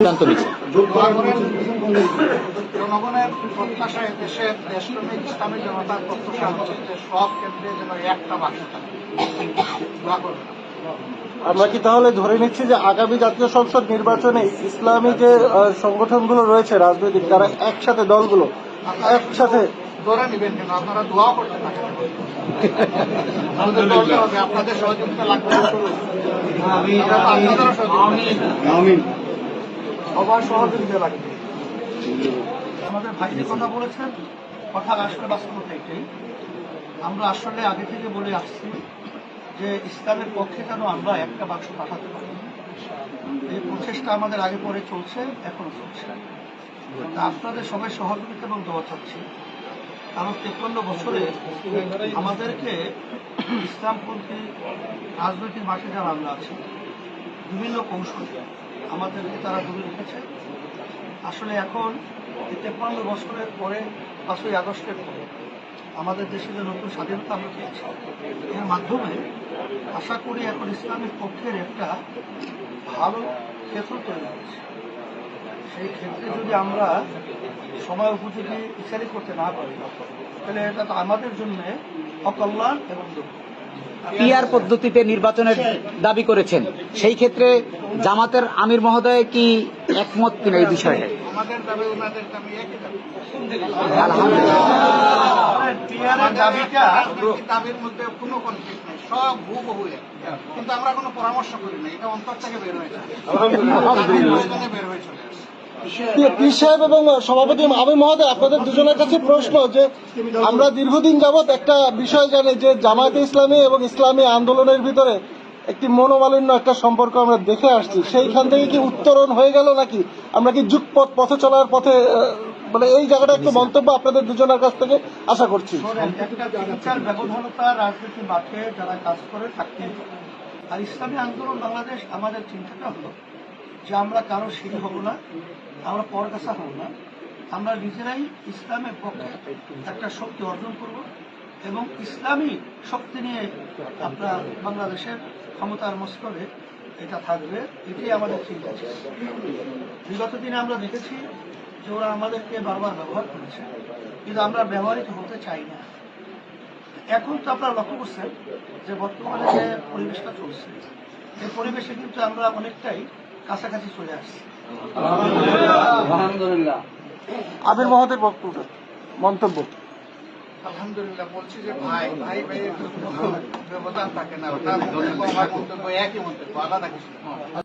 সিদ্ধান্ত নিচ্ছে। জনগণের প্রত্যাশা দেশের দেশপ্রেমিক ইসলামী জনতার প্রত্যাশা হচ্ছে যে সব ক্ষেত্রে যেন একটা বাক্স থাকে। আমরা কি তাহলে ধরে নিচ্ছি যে আগামী জাতীয় সংসদ নির্বাচনে ইসলামী যে সংগঠনগুলো রয়েছে রাজনৈতিক তারা একসাথে দলগুলো একসাথে ধরে নেবেন কেন? আপনারা দোয়াও করতে থাকেন। আমাদের দলটা হবে আপনাদের সহযোগিতা লাগবে। সহযোগিতা সবার সহযোগিতা লাগবে। আমাদের ভাই যে কথা বলেছেন, কথা আসলে বাস্তবতা এটাই। আমরা আসলে আগে থেকে বলে আসছি যে ইসলামের পক্ষে কেন আমরা একটা বাক্স পাঠাতে পারি। এই প্রচেষ্টা আমাদের আগে পরে চলছে এখনও চলছে। আপনাদের সবাই সহযোগিতা এবং দোয়া চাচ্ছি। কারণ তেপ্পান্ন বছরে আমাদেরকে ইসলামপন্থী রাজনৈতিক মাঠে যারা আমরা আছি, বিভিন্ন কৌশলে আমাদেরকে তারা দূরে রেখেছে আসলে এখন তেপ্পান্ন বছরের পরে পাঁচই আগস্টের পরে আমাদের দেশে যে নতুন স্বাধীনতা আমরা পেয়েছি, এর মাধ্যমে আশা করি এখন ইসলামের পক্ষের একটা ভালো ক্ষেত্র তৈরি হয়েছে। সেই ক্ষেত্রে যদি আমরা সময় উপযোগী ইচ্ছারি করতে না পারি, তাহলে এটা তো আমাদের জন্য অকল্যাণ এবং দুঃখ পিআর পদ্ধতিতে নির্বাচনের দাবি করেছেন। সেই ক্ষেত্রে জামাতের আমির মহোদয় কি একমত কিনা এই বিষয়ে। কিন্তু আমরা কোনো পরামর্শ করি না। এটা অন্তর থেকে বের হয়েছে বের হয়ে চলে পীর সাহেব এবং সভাপতি আমির মহোদয়, আপনাদের দুজনের কাছে প্রশ্ন যে আমরা দীর্ঘদিন যাবৎ একটা বিষয় জানি যে জামায়াতে ইসলামী এবং ইসলামী আন্দোলনের ভিতরে একটি মনোমালিন্য একটা সম্পর্ক আমরা দেখে আসছি। সেইখান থেকে কি উত্তরণ হয়ে গেল নাকি? আমরা কি যুগপথ পথে চলার পথে মানে এই জায়গাটা একটু মন্তব্য আপনাদের দুজনের কাছ থেকে আশা করছি। ইসলামী আন্দোলন বাংলাদেশ আমাদের চিন্তাটা হলো যে আমরা কারও সিঁড়ি হব না, আমরা পরগাছা হব না। আমরা নিজেরাই ইসলামের পক্ষে একটা শক্তি অর্জন করব এবং ইসলামী শক্তি নিয়ে আপনার বাংলাদেশের ক্ষমতার মস্তবে এটা থাকবে, এটাই আমাদের চিন্তা। ছিল বিগত দিনে আমরা দেখেছি যে ওরা আমাদেরকে বারবার ব্যবহার করেছে, কিন্তু আমরা ব্যবহৃত হতে চাই না। এখন তো আপনারা লক্ষ্য করছেন যে বর্তমানে যে পরিবেশটা চলছে, এই পরিবেশে কিন্তু আমরা অনেকটাই কাছাকাছি চলে আসছি। আবির মহোদয়ের বক্তব্য মন্তব্য? আলহামদুলিল্লাহ বলছি যে ভাই ভাই ভাই ব্যবধান থাকে না ওটা মন্তব্য একই মন্তব্য আলাদা কিছু।